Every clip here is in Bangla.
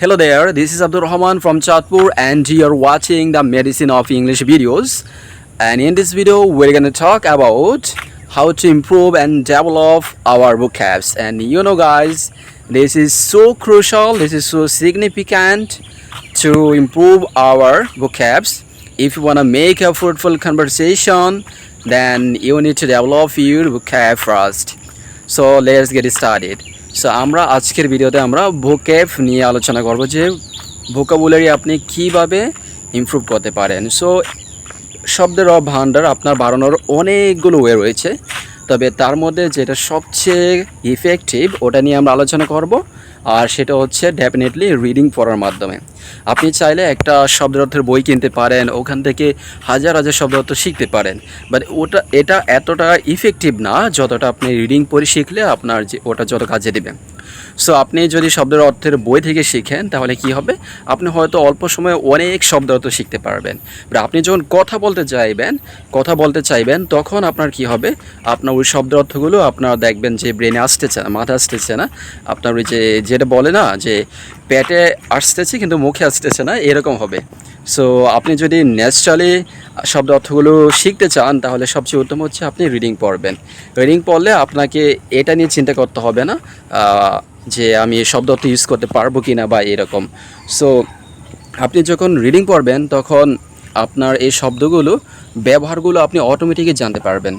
Hello there, this is Abdul Rahman from Chatpur and you're watching the Medicine of English videos. And in this video, we're gonna talk about how to improve and develop our vocabs. And you know guys, this is so crucial, this is so significant to improve our vocabs. If you wanna make a fruitful conversation, then you need to develop your vocab first. So let's get started. So আমরা আজকের ভিডিওতে আমরা ভোকেব নিয়ে আলোচনা করব যে ভোকাবুলারি আপনি কীভাবে ইমপ্রুভ করতে পারেন। সো শব্দের ভাণ্ডার আপনার বাড়ানোর অনেকগুলো ওয়ে রয়েছে। তবে তার মধ্যে যেটা সবচেয়ে ইফেক্টিভ ওটা নিয়ে আমরা আলোচনা করব, আর সেটা হচ্ছে ডেফিনেটলি রিডিং পড়ার মাধ্যমে। আপনি চাইলে একটা শব্দ অর্থের বই কিনতে পারেন, ওখান থেকে হাজার হাজার শব্দ অর্থ শিখতে পারেন। বাট ওটা, এটা এতটা ইফেক্টিভ না, যতটা আপনি রিডিং পড়ে শিখলে আপনার যে, ওটা যত কাজে দেবে। সো আপনি যদি শব্দের অর্থের বই থেকে শিখেন, তাহলে কি হবে? আপনি হয়তো অল্প সময়ে অনেক শব্দ অর্থ শিখতে পারবেন। but আপনি যখন কথা বলতে চাইবেন, কথা বলতে চাইবেন, তখন আপনার কি হবে? আপনার ওই শব্দ অর্থগুলো আপনার দেখবেন যে ব্রেনে আসতেছে না মাথা আসতেছে না। আপনার ওই যে, যেটা বলে না যে, পেটে আসতেছে কিন্তু মুখে আসতেছে না, এরকম হবে। সো আপনি যদি ন্যাচারালি শব্দ অর্থগুলো শিখতে চান, তাহলে সবচেয়ে উত্তম হচ্ছে আপনি রিডিং পড়বেন। রিডিং পড়লে আপনাকে এটা নিয়ে চিন্তা করতে হবে না। যে আমি এই শব্দ অর্থ ইউজ করতে পারব কি না বা এরকম। সো আপনি যখন রিডিং পড়বেন, তখন আপনার এই শব্দগুলো, ব্যবহারগুলো আপনি অটোমেটিকই জানতে পারবেন।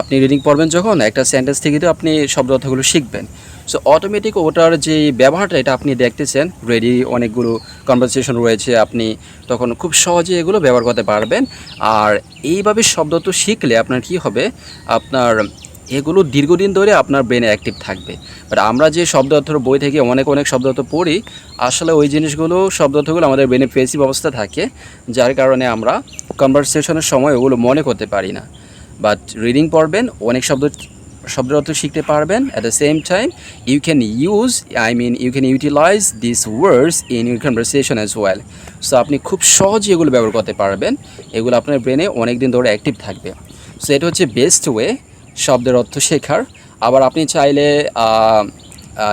আপনি রিডিং পড়বেন যখন, একটা সেন্টেন্স থেকে তো আপনি শব্দ অর্থগুলো শিখবেন। সো অটোমেটিক ওটার যে ব্যবহারটা, এটা আপনি দেখতেছেন রেডি অনেকগুলো কনভারসেশন রয়েছে, আপনি তখন খুব সহজে এগুলো ব্যবহার করতে পারবেন। আর এইভাবে শব্দ তো শিখলে আপনার কি হবে? আপনার এগুলো দীর্ঘদিন ধরে আপনার ব্রেনে অ্যাক্টিভ থাকবে। বাট আমরা যে শব্দ অর্থের বই থেকে অনেক অনেক শব্দ অর্থ পড়ি, আসলে ওই জিনিসগুলো, শব্দ অর্থগুলো আমাদের ব্রেনে পেসিভ অবস্থা থাকে, যার কারণে আমরা কনভারসেশনের সময় ওগুলো মনে করতে পারি না। বাট রিডিং পড়বেন, অনেক শব্দ শব্দের অর্থ শিখতে পারবেন। At the same time you can use I mean you can utilize this words in your conversation as well so আপনি খুব সহজে এগুলো ব্যবহার করতে পারবেন। এগুলো আপনার ব্রেনে অনেক দিন ধরে অ্যাক্টিভ থাকবে। সো এটা হচ্ছে বেস্ট ওয়ে শব্দের অর্থ শেখার। আবার আপনি চাইলে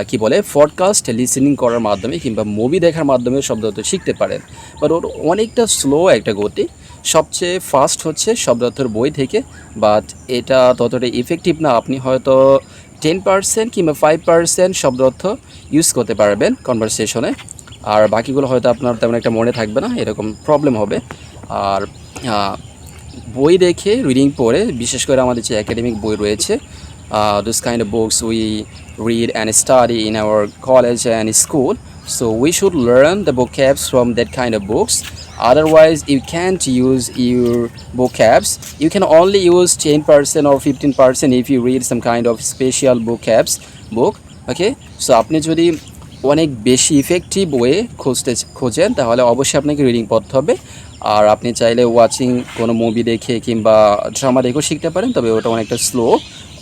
কি বলে ফডকাস্ট লিসেনিং করার মাধ্যমে কিংবা মুভি দেখার মাধ্যমে শব্দ অর্থ শিখতে পারেন। বাট ওর অনেকটা স্লো একটা গতি। সবচেয়ে ফাস্ট হচ্ছে শব্দ অর্থের বই থেকে। বাট এটা ততটা ইফেক্টিভ না। আপনি হয়তো টেন পার্সেন্ট কিংবা ফাইভ পার্সেন্ট শব্দ অর্থ ইউজ করতে পারবেন কনভারসেশনে আর বাকিগুলো হয়তো আপনার তেমন একটা মনে থাকবে না। এরকম প্রবলেম হবে। আর বই দেখে রিডিং পড়ে, বিশেষ করে আমাদের যে একাডেমিক বই রয়েছে this kind of books we read and study in our college and school so we should learn the book apps from that kind of books otherwise you can't use your book apps you can only use ten percent or fifteen percent if you read some kind of special book apps book okay so আপনি যদি অনেক বেশি ইফেক্টিভ ওয়ে খুঁজতে খোঁজেন, তাহলে অবশ্যই আপনাকে রিডিং পড়তে হবে। আর আপনি চাইলে ওয়াচিং কোনো মুভি দেখে কিংবা ড্রামা দেখেও শিখতে পারেন, তবে ওটা অনেকটা স্লো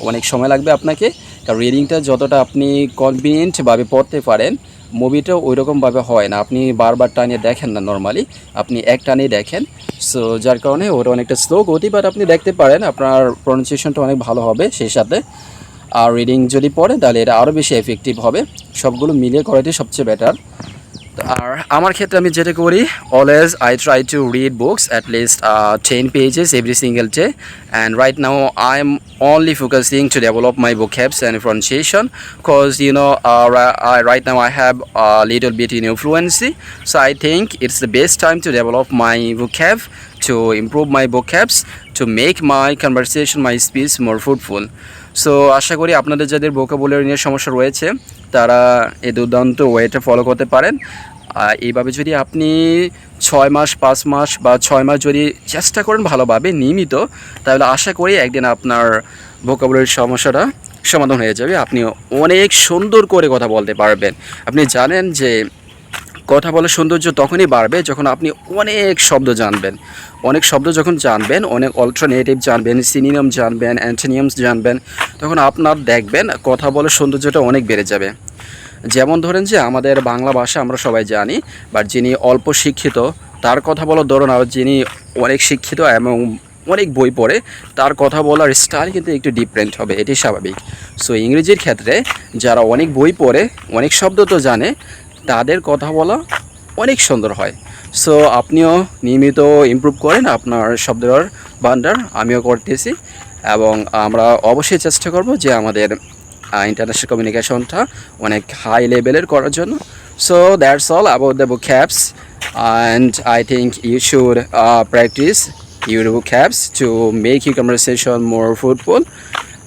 অনেক সময় লাগবে আপনাকে। কারণ রিডিংটা যতটা আপনি কনভিনিয়েন্টভাবে পড়তে পারেন মুভিটাও ওই রকমভাবে হয় না। আপনি বারবার টানিয়ে দেখেন না নর্মালি আপনি এক টানিয়ে দেখেন। সো যার কারণে ওটা অনেকটা স্লো গতি বাট আপনি দেখতে পারেন, আপনার প্রনাউন্সিয়েশনটা অনেক ভালো হবে সেই সাথে। আর রিডিং যদি পড়ে, তাহলে এটা আরও বেশি এফেক্টিভ হবে। সবগুলো মিলে করাটাই সবচেয়ে বেটার আর আমার ক্ষেত্রে আমি যেটা করি always I try to read books at least ten pages every single day and right now I am only focusing to develop my book hacks and pronunciation because you know I right now I have little bit in fluency so I think it's the best time to develop my book have to improve my vocabs, to make my conversation, my speech more fruitful. So আশা করি আপনাদের যাদের ভোকাবুলারি নিয়ে সমস্যা রয়েছে, তারা এই দুর্দান্ত ওয়েটা ফলো করতে পারেন। এইভাবে যদি আপনি ছয় মাস, পাঁচ মাস বা ছয় মাস যদি চেষ্টা করেন ভালোভাবে, নিয়মিত, তাহলে আশা করি একদিন আপনার ভোকাবুলারির সমস্যাটা সমাধান হয়ে যাবে। আপনি অনেক সুন্দর করে কথা বলতে পারবেন। আপনি জানেন যে কথা বলার সৌন্দর্য তখনই বাড়বে যখন আপনি অনেক শব্দ জানবেন। অনেক শব্দ যখন জানবেন, অনেক অল্টারনেটিভ জানবেন সিনিয়ম জানবেন অ্যান্টোনিয়ামস জানবেন, তখন আপনার দেখবেন কথা বলার সৌন্দর্যটা অনেক বেড়ে যাবে। যেমন ধরেন যে আমাদের বাংলা ভাষা আমরা সবাই জানি বাট যিনি অল্প শিক্ষিত, তার কথা বলার ধরুন আর যিনি অনেক শিক্ষিত এবং অনেক বই পড়ে, তার কথা বলার স্টাইল কিন্তু একটু ডিফারেন্ট হবে এটি স্বাভাবিক। সো ইংরেজির ক্ষেত্রে যারা অনেক বই পড়ে, অনেক শব্দ তো জানে তাদের কথা বলা অনেক সুন্দর হয়। সো আপনিও নিয়মিত ইমপ্রুভ করেন আপনার শব্দের ভান্ডার আমিও করতেছি এবং আমরা অবশ্যই চেষ্টা করব যে আমাদের ইন্টারন্যাশনাল কমিউনিকেশনটা অনেক হাই লেভেলের করার জন্য। So that's all about the book hacks and I think you should practice your book hacks to make your conversation more fruitful.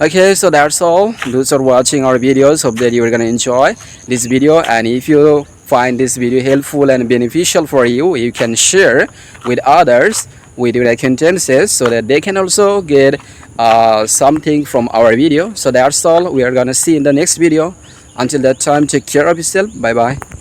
Okay so that's all. Those are watching our videos. Hope that you're gonna enjoy this video. And if you find this video helpful and beneficial for you you can share with others with your acquaintances so that they can also get uh, something from our video. So that's all. We are gonna see in the next video. Until that time take care of yourself. Bye bye